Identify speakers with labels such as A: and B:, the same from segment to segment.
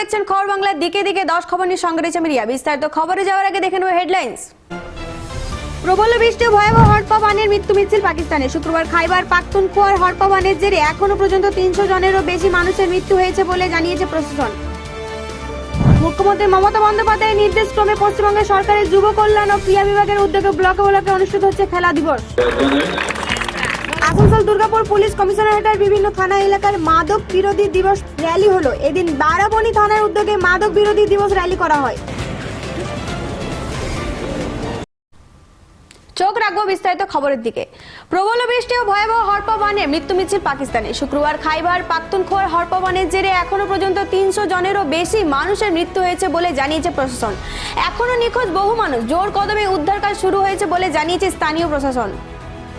A: দেখছেন খবর বাংলার দিকে দিকে, দশ খবর নিয়ে সঙ্গে রয়েছে মিরিয়া বিস্তারিত খবরে যাওয়ার আগে দেখে নেব হেডলাইন্স প্রবল বৃষ্টি ভয়াবহ হড়পা বানের মৃত্যু মিছিল পাকিস্তানে। শুক্রবার খাইবার পাখতুনখোয়ার হড়পা বানের জেরে এখনও পর্যন্ত তিনশো জনেরও বেশি মানুষের মৃত্যু হয়েছে বলে জানিয়েছে প্রশাসন। মুখ্যমন্ত্রী মমতা বন্দ্যোপাধ্যায়ের নির্দেশ ক্রমে পশ্চিমবঙ্গের সরকারের যুব কল্যাণ ও ক্রীড়া বিভাগের উদ্যোগে ব্লকে ব্লকে অনুষ্ঠিত হচ্ছে খেলা দিবস। আসানসোল দুর্গাপুর পুলিশ কমিশনারেটের বিভিন্ন থানা এলাকার মাদক বিরোধী দিবস র্যালি হলো। এদিন বারাবণী থানার উদ্যোগে মাদক বিরোধী দিবস র্যালি করা হয়। চোখ রাখব বিস্তারিত খবরের দিকে। প্রবল বৃষ্টি ও ভয়াবহ হরপা বানে মৃত্যু মিছিল পাকিস্তানে। শুক্রবার খাইবার পাখতুনখোয়ার হরপা বানের জেরে এখনও পর্যন্ত তিনশো জনেরও বেশি মানুষের মৃত্যু হয়েছে বলে জানিয়েছে প্রশাসন। এখনও নিখোঁজ বহু মানুষ। জোর কদমে উদ্ধার কাজ শুরু হয়েছে বলে জানিয়েছে স্থানীয় প্রশাসন।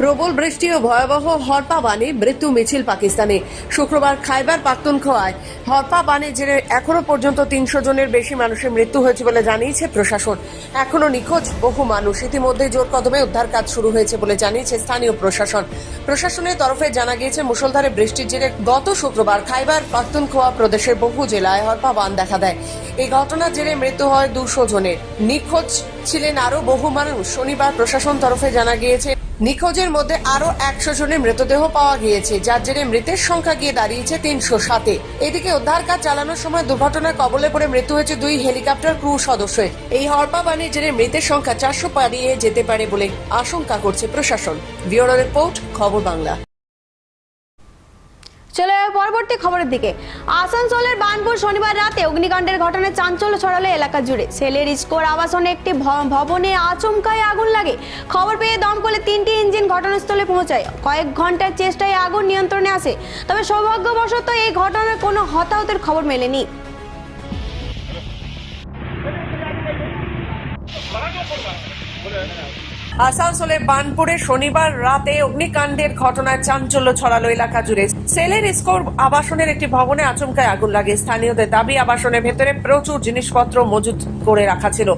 B: প্রবল বৃষ্টি ও ভয়াবহ হরপা বানে মৃত্যু মিছিল পাকিস্তানে। শুক্রবার খাইবার পাখতুনখোয়ায় হরপা বানে জেরে এখনও পর্যন্ত তিনশো জনের বেশি মানুষের মৃত্যু হয়েছে বলে জানিয়েছে প্রশাসন। এখনও নিখোঁজ বহু মানুষ। ইতিমধ্যে জোর কদমে উদ্ধার কাজ শুরু হয়েছে বলে জানিয়েছে স্থানীয় প্রশাসন। প্রশাসনের তরফে জানা গিয়েছে, মুষলধারে বৃষ্টির জেরে গত শুক্রবার খাইবার পাখতুনখোয়া প্রদেশের বহু জেলায় হরপা বান দেখা দেয়। এই ঘটনার জেরে মৃত্যু হয় দুশো জনের। নিখোঁজ ছিলেন আরও বহু মানুষ। শনিবার প্রশাসন তরফে জানা গিয়েছে নিখোঁজের মধ্যে আরও একশো জনের মৃতদেহ পাওয়া গিয়েছে, যার জেরে মৃতের সংখ্যা গিয়ে দাঁড়িয়েছে তিনশো সাতে। এদিকে উদ্ধার কাজ চালানোর সময় দুর্ঘটনার কবলে পড়ে মৃত্যু হয়েছে দুই হেলিকপ্টার ক্রু সদস্যের। এই হরপা বানের জেরে মৃতের সংখ্যা চারশো পাড়িয়ে যেতে পারে বলে আশঙ্কা করছে প্রশাসন। ব্যুরো রিপোর্ট, খবর বাংলা।
A: চলে যাবে পরবর্তী খবরের দিকে। আসানসোলের বানপুর শনিবার রাতে অগ্নিকাণ্ডের ঘটনায় চাঞ্চল্য ছড়ালো এলাকা জুড়ে। সেলের স্কোর আবাসনে একটি ভবনে আচমকায় আগুন লাগে। খবর পেয়ে দমকলে তিনটি ইঞ্জিন ঘটনাস্থলে পৌঁছায়। কয়েক ঘণ্টার চেষ্টায় আগুন নিয়ন্ত্রণে আসে। তবে সৌভাগ্যবশত এই ঘটনায় কোনো হতাহতের খবর মেলেনি।
B: আসানসোলের বানপুরে শনিবার রাতে অগ্নিকাণ্ডের ঘটনায় চাঞ্চল্য ছড়ালো এলাকা জুড়ে। সেলের স্কোর আবাসনের একটি ভবনে আচমকায় আগুন লাগে স্থানীয়দের দাবি, আবাসনের ভেতরে প্রচুর জিনিসপত্র মজুত করে রাখা ছিল।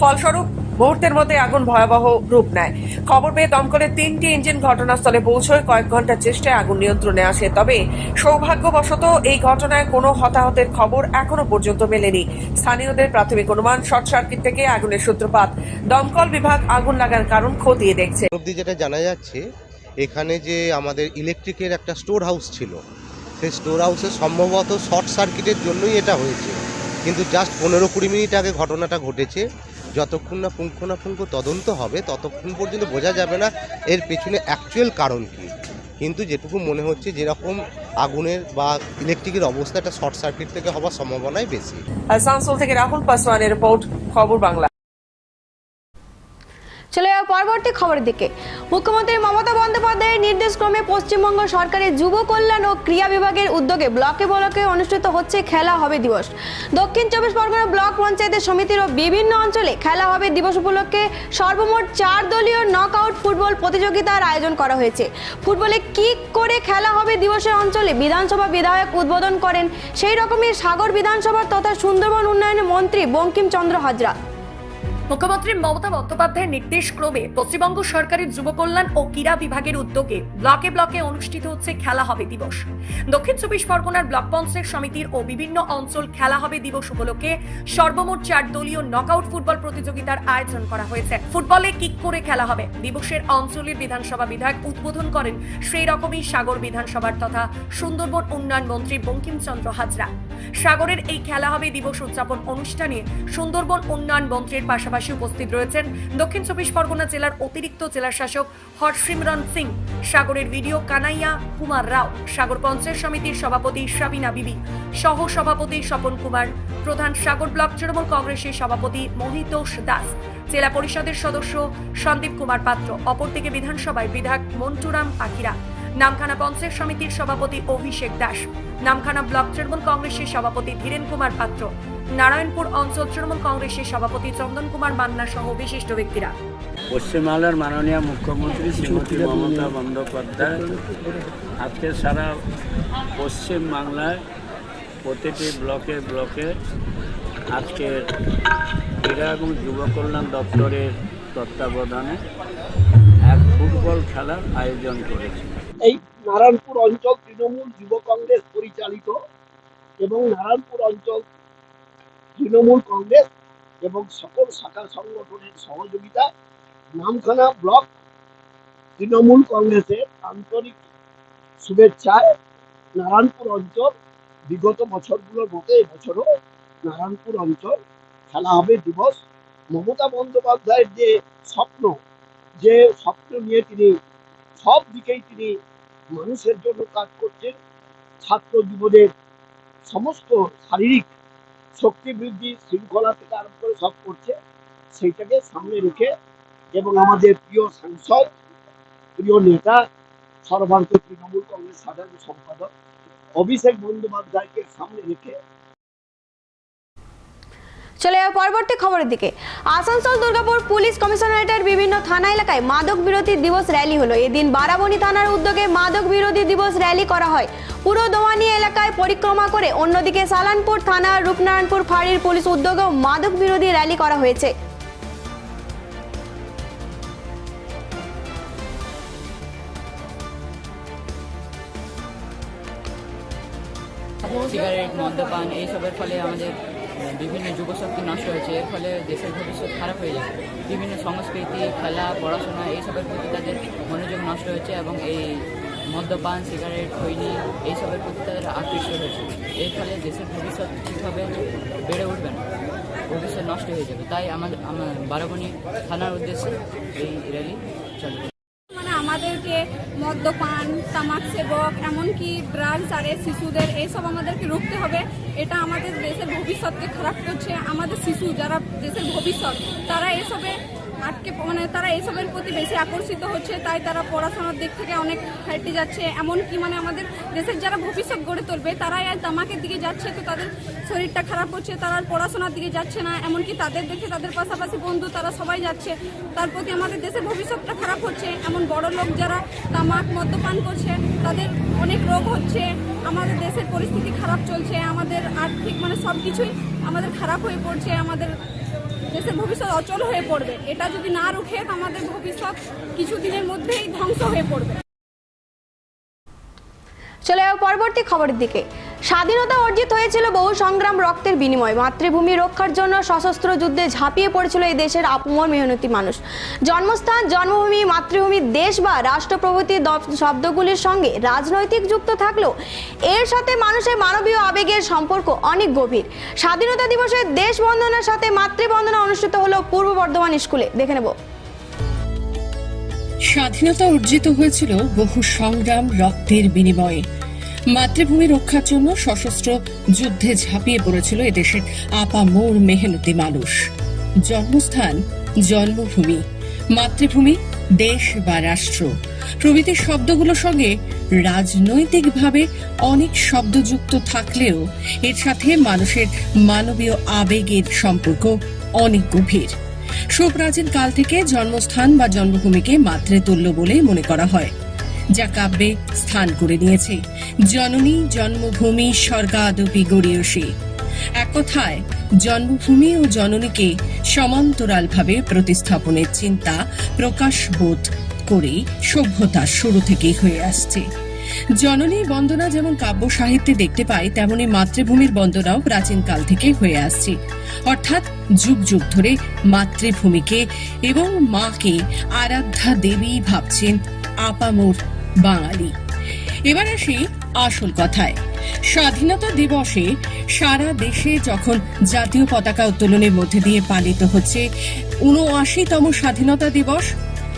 B: ফলস্বরূপ, মুহূর্তের মধ্যে আগুন ভয়াবহ রূপ নেয়। খবর পেয়ে দমকলের তিনটি ইঞ্জিন ঘটনাস্থলে পৌঁছয়। কয়েক ঘণ্টার চেষ্টায় আগুন নিয়ন্ত্রণে আসে, তবে সৌভাগ্যবশত এই ঘটনায় কোনো হতাহতের খবর এখনও পর্যন্ত মেলেনি। স্থানীয়দের প্রাথমিক অনুমান, শর্ট সার্কিট থেকে আগুনের সূত্রপাত। দমকল বিভাগ আগুন লাগার কারণ খতিয়ে দেখছে।
C: যেটা জানা যাচ্ছে এখানে যে আমাদের ইলেকট্রিকের একটা স্টোর হাউস ছিল, সেই স্টোর হাউসে সম্ভবত শর্ট সার্কিটের জন্যই এটা হয়েছে। কিন্তু জাস্ট পনেরো কুড়ি মিনিট আগে ঘটনাটা ঘটেছে। যতক্ষণ না পুঙ্খানুপুঙ্খ তদন্ত হবে, ততক্ষণ পর্যন্ত বোঝা যাবে না এর পেছনে অ্যাকচুয়াল কারণ কী। কিন্তু যেটুকু মনে হচ্ছে, যেরকম আগুনের বা ইলেকট্রিকের অবস্থাটা শর্ট সার্কিট থেকে হওয়ার সম্ভাবনাই বেশি।
B: আসানসোল থেকে রাহুল পাসওয়ানের রিপোর্ট, খবর বাংলা।
A: চলে যাওয়া পরবর্তী খবরের দিকে। মুখ্যমন্ত্রী মমতা বন্দ্যোপাধ্যায়ের নির্দেশক্রমে পশ্চিমবঙ্গ সরকারের যুব কল্যাণ ও ক্রীড়া বিভাগের উদ্যোগে ব্লকে ব্লকে অনুষ্ঠিত হচ্ছে খেলা হবে দিবস। দক্ষিণ চব্বিশ পরগনা ব্লক পঞ্চায়েতের সমিতির ও বিভিন্ন অঞ্চলে খেলা হবে দিবস উপলক্ষে সর্বমোট চার দলীয় নকআউট ফুটবল প্রতিযোগিতার আয়োজন করা হয়েছে। ফুটবলে কি করে খেলা হবে দিবসের অঞ্চলে বিধানসভা বিধায়ক উদ্বোধন করেন সেই রকমই সাগর বিধানসভার তথা সুন্দরবন উন্নয়ন মন্ত্রী বঙ্কিমচন্দ্র হাজরা।
D: মুখ্যমন্ত্রী মমতা বন্দ্যোপাধ্যায়ের নির্দেশ ক্রমে পশ্চিমবঙ্গ সরকারের যুব কল্যাণ ও ক্রীড়া বিভাগের উদ্যোগে ব্লকে ব্লকে অনুষ্ঠিত হচ্ছে খেলা হবে দিবস। দক্ষিণ চব্বিশ পরগনার ব্লক পঞ্চায়েত সমিতির ও বিভিন্ন অঞ্চল খেলা হবে দিবস উপলক্ষে সর্বমোট চার দলীয় নকআউট ফুটবল প্রতিযোগিতার আয়োজন করা হয়েছে। ফুটবলে কিক করে খেলা হবে। দিবসের অঞ্চলের বিধানসভা বিধায়ক উদ্বোধন করেন সেই রকমই সাগর বিধানসভার তথা সুন্দরবন উন্নয়ন মন্ত্রী বঙ্কিমচন্দ্র হাজরা। সাগরের এই খেলা হবে দিবস উদযাপন অনুষ্ঠানে। সুন্দরবন উন্নয়ন মন্ত্রীর পাশাপাশি উপস্থিত রয়েছেন দক্ষিণ চব্বিশ পরগনা জেলার অতিরিক্ত জেলা শাসক হরসিমরন সিং, সাগরের ভিডিও কানাইয়া কুমার রাও, সাগর পঞ্চায়েত সমিতির সভাপতি সাবিনা বিবি, সহ সভাপতি স্বপন কুমার, প্রধান সাগর ব্লক তৃণমূল কংগ্রেসের সভাপতি মহিতোষ দাস, জেলা পরিষদের সদস্য সন্দীপ কুমার পাত্র, অপরদিকে বিধানসভায় বিধায়ক মন্টুরাম আখিরা নামখানা পঞ্চায়েত সমিতির সভাপতি অভিষেক দাস, নামখানা ব্লক তৃণমূল কংগ্রেসের সভাপতি ধীরেন কুমার পাত্র, নারায়ণপুর অঞ্চল তৃণমূল কংগ্রেসের সভাপতি চন্দন কুমার মান্না সহ বিশিষ্ট ব্যক্তিরা।
E: পশ্চিমবাংলার মাননীয় মুখ্যমন্ত্রী শ্রীমতী মমতা বন্দ্যোপাধ্যায়, আজকে সারা পশ্চিম বাংলায় প্রতিটি ব্লকে ব্লকে আজকে ক্রীড়া এবং যুব কল্যাণ দপ্তরের তত্ত্বাবধানে এক ফুটবল খেলার আয়োজন করেছে।
F: এই নারায়ণপুর অঞ্চল তৃণমূল যুব কংগ্রেস পরিচালিত এবং নারায়ণপুর অঞ্চল তৃণমূল কংগ্রেস এবং সকল শাখা সংগঠনের সহযোগিতায় নামখানা ব্লক তৃণমূল কংগ্রেসের আন্তরিক শুভেচ্ছায় নারায়ণপুর অঞ্চল বিগত বছরগুলোর মতো এবছরও নারায়ণপুর অঞ্চল খেলা হবে দিবস। মমতা বন্দ্যোপাধ্যায়ের যে স্বপ্ন যে স্বপ্ন নিয়ে তিনি সব দিকেই তিনি মানুষের জন্য কাজ করছেন ছাত্র জীবনের সমস্ত শারীরিক শক্তি বৃদ্ধি শৃঙ্খলা থেকে আরম্ভ করে সব করছে, সেইটাকে সামনে রেখে এবং আমাদের প্রিয় সাংসদ, প্রিয় নেতা সর্বভারতীয় তৃণমূল কংগ্রেস সাধারণ সম্পাদক অভিষেক বন্দ্যোপাধ্যায়কে সামনে রেখে
A: চলে যাওয়া পরবর্তী খবরের দিকে। আসানসোল, দুর্গাপুর পুলিশ কমিশনারেটের বিভিন্ন থানা এলাকায় মাদক বিরোধী দিবস র্যালি হলো। এদিন বারাবণী থানার উদ্যোগে মাদক বিরোধী দিবস র্যালি করা হয়। পুরো দোয়ানি এলাকায় পরিক্রমা করে অন্যদিকে সালানপুর থানা, রূপনারায়ণপুর ফাঁড়ির পুলিশ উদ্যোগেও মাদক বিরোধী র্যালি করা হয়েছে।
G: সিগারেট, মদ্যপান, এইসবের ফলে আমাদের বিভিন্ন যুবশক্তি নষ্ট হয়েছে। এর ফলে দেশের ভবিষ্যৎ খারাপ হয়ে যাবে বিভিন্ন সংস্কৃতি, খেলা, পড়াশোনা, এইসবের প্রতি তাদের মনোযোগ নষ্ট হয়েছে এবং এই মদ্যপান, সিগারেট, খৈনি, এইসবের প্রতি তাদের আকৃষ্ট হয়েছে। এর ফলে দেশের ভবিষ্যৎ ঠিকভাবে বেড়ে উঠবে না। ভবিষ্যৎ নষ্ট হয়ে যাবে। তাই আমাদের আমার বারাবণী থানার উদ্দেশ্যে এই র্যালি চলবে
H: আমাদেরকে মদ্যপান, তামাক সেবক, এমনকি ড্রাগস আর শিশুদের এইসব আমাদেরকে রুখতে হবে। এটা আমাদের দেশের ভবিষ্যৎকে খারাপ করছে। আমাদের শিশু যারা দেশের ভবিষ্যৎ, তারা এসবে আটকে মানে তারা এসবের প্রতি বেশি আকর্ষিত হচ্ছে, তাই তারা পড়াশোনার দিক থেকে অনেক হেঁটে যাচ্ছে। এমনকি মানে আমাদের দেশের যারা ভবিষ্যৎ গড়ে তুলবে, তারাই আজ তামাকের দিকে যাচ্ছে, তো তাদের শরীরটা খারাপ হচ্ছে, তারা আর পড়াশোনার দিকে যাচ্ছে না। এমনকি তাদের দেখে তাদের পাশাপাশি বন্ধু, তারা সবাই যাচ্ছে। তার প্রতি আমাদের দেশের ভবিষ্যৎটা খারাপ হচ্ছে। এমন বড় লোক যারা তামাক মদ্যপান করছে, তাদের অনেক রোগ হচ্ছে। আমাদের দেশের পরিস্থিতি খারাপ চলছে। আমাদের আর্থিক মানে সব কিছুই আমাদের খারাপ হয়ে পড়ছে। আমাদের দেশের ভবিষ্যৎ অচল হয়ে পড়বে। এটা যদি না রুখে আমাদের ভবিষ্যৎ কিছুদিনের মধ্যেই ধ্বংস হয়ে পড়বে।
A: চলে পরবর্তী খবরের দিকে। স্বাধীনতা অর্জিত হয়েছিল বহু সংগ্রাম রক্তের বিনিময়। মাতৃভূমি রক্ষার জন্য সশস্ত্র যুদ্ধে ঝাঁপিয়ে পড়েছিল এই দেশের আপমর মেহনতি মানুষ। জন্মস্থান, জন্মভূমি, মাতৃভূমি, দেশ বা রাষ্ট্রপ্রভৃতি দ- শব্দগুলির সঙ্গে রাজনৈতিক যুক্ত থাকলেও এর সাথে মানুষের মানবীয় আবেগের সম্পর্ক অনেক গভীর। স্বাধীনতা দিবসে দেশ বন্দনার সাথে মাতৃবন্দনা অনুষ্ঠিত হলো পূর্ব বর্ধমান স্কুলে। দেখে নেব।
I: স্বাধীনতা অর্জিত হয়েছিল বহু সংগ্রাম রক্তের বিনিময়ে। মাতৃভূমি রক্ষার জন্য সশস্ত্র যুদ্ধে ঝাঁপিয়ে পড়েছিল এদেশের আপামোর মেহনতি মানুষ। জন্মস্থান, জন্মভূমি, মাতৃভূমি, দেশ বা রাষ্ট্র। প্রভৃতি শব্দগুলোর সঙ্গে রাজনৈতিকভাবে অনেক শব্দযুক্ত থাকলেও এর সাথে মানুষের মানবীয় আবেগের সম্পর্ক অনেক গভীর। সুপ্রাচীন কাল থেকে জন্মস্থান বা জন্মভূমিকে মাতৃতুল্য বলে মনে করা হয়। যা কাব্যে স্থান করে নিয়েছে। জননী, জন্মভূমি, স্বর্গাদপি গড়িয়সী এক কথায়, জন্মভূমি ও জননীকে সমান্তরালভাবে প্রতিস্থাপনের চিন্তা প্রকাশবোধ করে সভ্যতার শুরু থেকেই হয়ে আসছে। জননী বন্দনা যেমন কাব্য সাহিত্যে দেখতে পাই তেমনি মাতৃভূমির বন্দনাও প্রাচীনকাল থেকে হয়ে আসছে। অর্থাৎ যুগ যুগ ধরে মাতৃভূমিকে এবং মাকে আরাধ্যা দেবী ভাবছেন আপামোর বাঙালি। এবার আসি আসল কথায়। স্বাধীনতা দিবসে সারা দেশে যখন জাতীয় পতাকা উত্তোলনের মধ্যে দিয়ে পালিত হচ্ছে উনআশিতম স্বাধীনতা দিবস,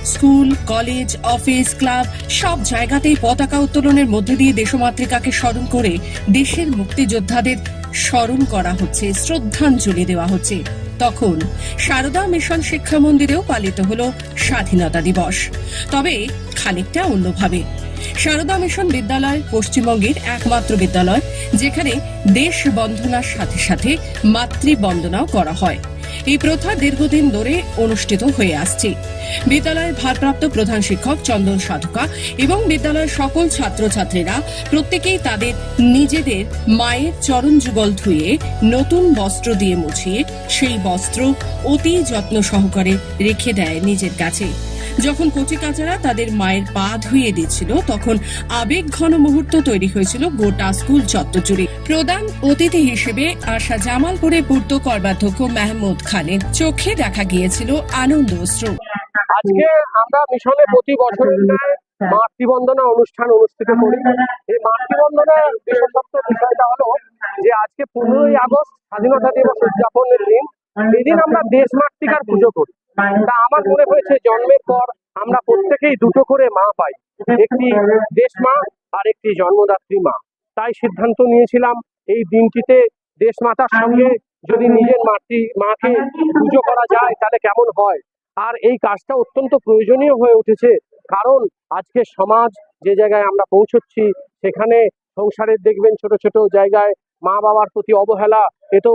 I: স্কুল, কলেজ, অফিস, ক্লাব, সব জায়গাতেই পতাকা উত্তোলনের মধ্যে দিয়ে দেশমাতৃকাকে স্মরণ করে দেশের মুক্তিযোদ্ধাদের স্মরণ করা হচ্ছে, শ্রদ্ধাঞ্জলি দেওয়া হচ্ছে। তখন সারদা মিশন শিক্ষা মন্দিরেও পালিত হলো স্বাধীনতা দিবস। তবে খানিকটা অন্যভাবে। সারদা মিশন বিদ্যালয় পশ্চিমবঙ্গের একমাত্র বিদ্যালয়, যেখানে দেশ বন্দনার সাথে সাথে মাতৃবন্দনাও করা হয়। এই প্রথা দীর্ঘদিন ধরে অনুষ্ঠিত হয়ে আসছে। বিদ্যালয়ের ভারপ্রাপ্ত প্রধান শিক্ষক চন্দন সাধুকা এবং বিদ্যালয়ের সকল ছাত্রছাত্রীরা প্রত্যেকেই তাদের নিজেদের মায়ের চরণ যুগল ধুয়ে নতুন বস্ত্র দিয়ে মুছিয়ে সেই বস্ত্র অতি যত্ন সহকারে রেখে দেয় নিজের কাছে। যখন কচিকাচারা তাদের মায়ের পা ধুইয়ে দিচ্ছিল তখন আবেগ ঘন মুহূর্ত তৈরি হয়েছিল গোটা স্কুল চত্বর প্রধান অতিথি হিসেবে আসা জামালপুরে পূর্ত কর্মাধ্যক্ষ মাহমুদ খানের চোখে দেখা গিয়েছিল আনন্দ অশ্রু
J: আজকে আমরা মিশনে প্রতি বছর মাতৃবন্দনা অনুষ্ঠান অনুষ্ঠিত করি। এই মাতৃবন্দনা বিশেষত্ব বিষয়টা হলো যে আজকে পনেরোই আগস্ট স্বাধীনতা দিবস উদযাপনের দিন। এদিন আমরা দেশ মাতৃকার পুজো করি। তা আমার মনে হয়েছে জন্মের পর আমরা প্রত্যেকেই দুটো করে মা পাই। একটি দেশ মা আর একটি জন্মদাত্রী মা। তাই সিদ্ধান্ত নিয়েছিলাম এই দিনটিতে দেশ মাতার সঙ্গে যদি নিজের মাতৃ, মাকে পুজো করা যায়, তাহলে কেমন হয়? আর এই কাজটা অত্যন্ত প্রয়োজনীয় হয়ে উঠেছে, কারণ আজকে সমাজ যে জায়গায় আমরা পৌঁছচ্ছি, সেখানে সংসারের দেখবেন ছোট ছোট জায়গায় মা বাবার প্রতি অবহেলা, এ তো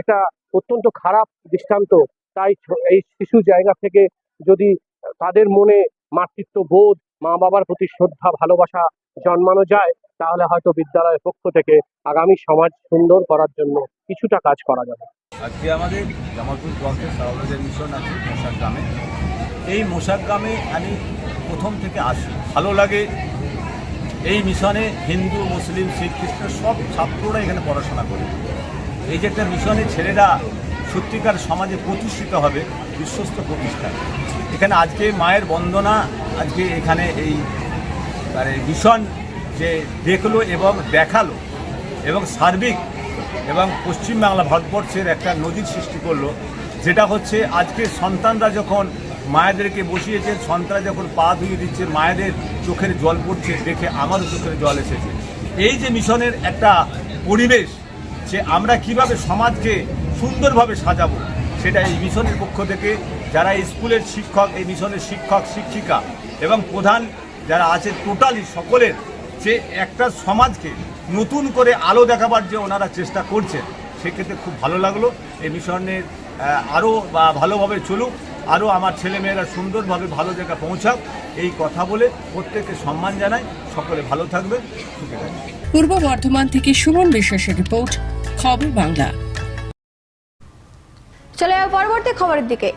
J: একটা অত্যন্ত খারাপ দৃষ্টান্ত। তাই এই শিশু জায়গা থেকে যদি তাদের মনে মাতৃত্ব বোধ মা বাবার প্রতি শ্রদ্ধা, ভালোবাসা জন্মানো যায়, তাহলে হয়তো বিদ্যালয়ের পক্ষ থেকে আগামী সমাজ সুন্দর করার জন্য কিছুটা কাজ করা যাবে।
K: আজকে আমাদের জামালপুর ব্লকের সারোয়ারের মিশন আছে মশাক গ্রামে। এই মশাক গ্রামে আমি প্রথম থেকে আসি। ভালো লাগে। এই মিশনে হিন্দু, মুসলিম, শিখ খ্রিস্টান সব ছাত্ররা এখানে পড়াশোনা করে। এই যে একটা মিশনে ছেলেরা সত্যিকার সমাজে প্রতিষ্ঠিত হবে বিশ্বস্ত প্রতিষ্ঠান। এখানে আজকে মায়ের বন্দনা, আজকে এখানে এই মানে মিশন যে দেখল এবং দেখাল এবং সার্বিক এবং পশ্চিমবাংলা ভারতবর্ষের একটা নদীর সৃষ্টি করল, যেটা হচ্ছে আজকে সন্তানরা যখন মায়েদেরকে বসিয়েছে, সন্তানরা যখন পা ধুয়ে দিচ্ছে, মায়েদের চোখের জল পড়ছে দেখে আমারও চোখের জল এসেছে। এই যে মিশনের একটা পরিবেশ, যে আমরা কীভাবে সমাজকে সুন্দরভাবে সাজাবো। সেটা এই মিশনের পক্ষ থেকে যারা স্কুলের শিক্ষক, এই মিশনের শিক্ষক, শিক্ষিকা এবং প্রধান যারা আছে টোটালি সকলের যে একটা সমাজকে নতুন করে আলো দেখাবার যে ওনারা চেষ্টা করছেন, সেক্ষেত্রে খুব ভালো লাগল। এই মিশনের আরও বা ভালোভাবে চলুক আরও আমার ছেলেমেয়েরা সুন্দরভাবে ভালো জায়গায় পৌঁছাক, এই কথা বলে প্রত্যেককে সম্মান জানাই। সকলে ভালো থাকবে
I: পূর্ব বর্ধমান থেকে সুমন বিশ্বাসের রিপোর্ট, খবর বাংলা।
A: চলে যাব পরবর্তী খবরের দিকে।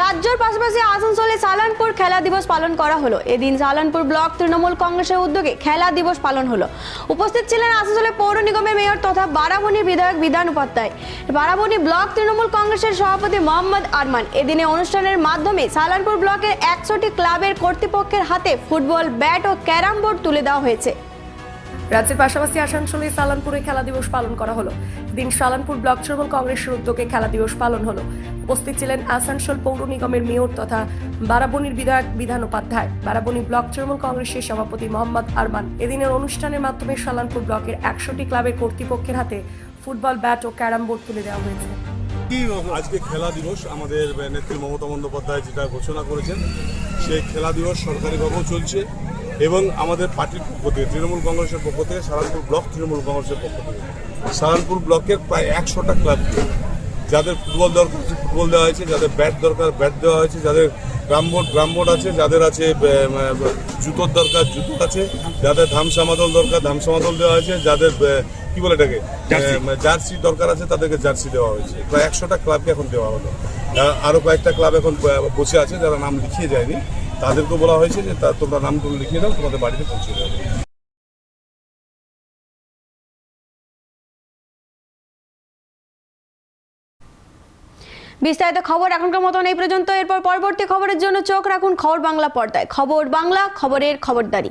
A: রাজ্যের পাশাপাশি আসানসোলে সালানপুর খেলা দিবস পালন করা হলো। এদিন সালানপুর ব্লক তৃণমূল কংগ্রেসের উদ্যোগে খেলা দিবস পালন হলো। উপস্থিত ছিলেন আসানসোলের পৌর নিগমের মেয়র তথা বারাবণীর বিধায়ক বিধান উপাধ্যায়। বারাবণী ব্লক তৃণমূল কংগ্রেসের সভাপতি মোহাম্মদ আরমান। এদিনে অনুষ্ঠানের মাধ্যমে সালানপুর ব্লকের একশোটি ক্লাবের কর্তৃপক্ষের হাতে ফুটবল, ব্যাট ও ক্যারাম বোর্ড তুলে দেওয়া হয়েছে।
D: রাজ্যের পাশাপাশি আসানসোলে সালানপুরে খেলা দিবস পালন করা হলো। দিন সালানপুর ব্লক তৃণমূল কংগ্রেসের উদ্যোগে খেলা দিবস পালন হলো। উপস্থিত ছিলেন আসানসোল পৌর নিগমের মেয়র তথা বারাবণীর বিধায়ক বিধান উপাধ্যায়, বারাবণী ব্লক তৃণমূল কংগ্রেসের সভাপতি মোহাম্মদ আরমান। এদিনের অনুষ্ঠানের মাধ্যমে সালানপুর ব্লকের একশোটি ক্লাবের কর্তৃপক্ষের হাতে ফুটবল ব্যাট ও ক্যারাম বোর্ড তুলে দেওয়া হয়েছে।
L: আজকে খেলা দিবস? আমাদের নেত্রী মমতা বন্দ্যোপাধ্যায় যেটা ঘোষণা করেছেন, সেই খেলা দিবস সরকারিভাবেও চলছে। এবং আমাদের পার্টির পক্ষ থেকে তৃণমূল কংগ্রেসের পক্ষ থেকে সারানপুর ব্লক তৃণমূল কংগ্রেসের পক্ষ থেকে। সারানপুর ব্লকের প্রায় একশোটা ক্লাবকে যাদের ফুটবল দরকার ফুটবল দেওয়া হয়েছে যাদের ব্যাট দরকার ব্যাট দেওয়া হয়েছে যাদের গ্রাম বোর্ড গ্রাম বোর্ড আছে যাদের আছে জুতোর দরকার জুতো আছে যাদের ধামসা মাদল দরকার ধামসা মাদল দেওয়া হয়েছে যাদের কি বলে এটাকে? আহ, জার্সি দরকার আছে তাদেরকে জার্সি দেওয়া হয়েছে। প্রায় একশোটা ক্লাবকে এখন দেওয়া হলো। আরও কয়েকটা ক্লাব এখন বসে আছে যারা নাম লিখিয়ে যায়নি। তাদেরকে বলা হয়েছে যে তা তোমরা নামগুলো লিখিয়ে দাও তোমাদের বাড়িতে পৌঁছে যাবে
A: বিস্তারিত খবর এখনকার মতন এই পর্যন্ত। এরপর পরবর্তী খবরের জন্য চোখ রাখুন খবর বাংলা পর্দায়। খবর বাংলা, খবরের খবরদারি।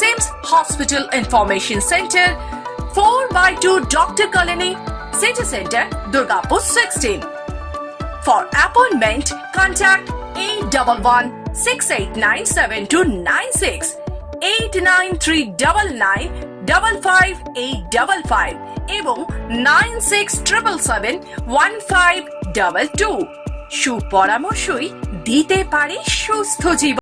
M: Sims hospital information centre four by two doctor colony city centre Durgapur sixteen For appointment, contact 811 689 7296 89399 double five eight double five এবং nine six triple seven one five double দিতে পারে সুস্থ জীবন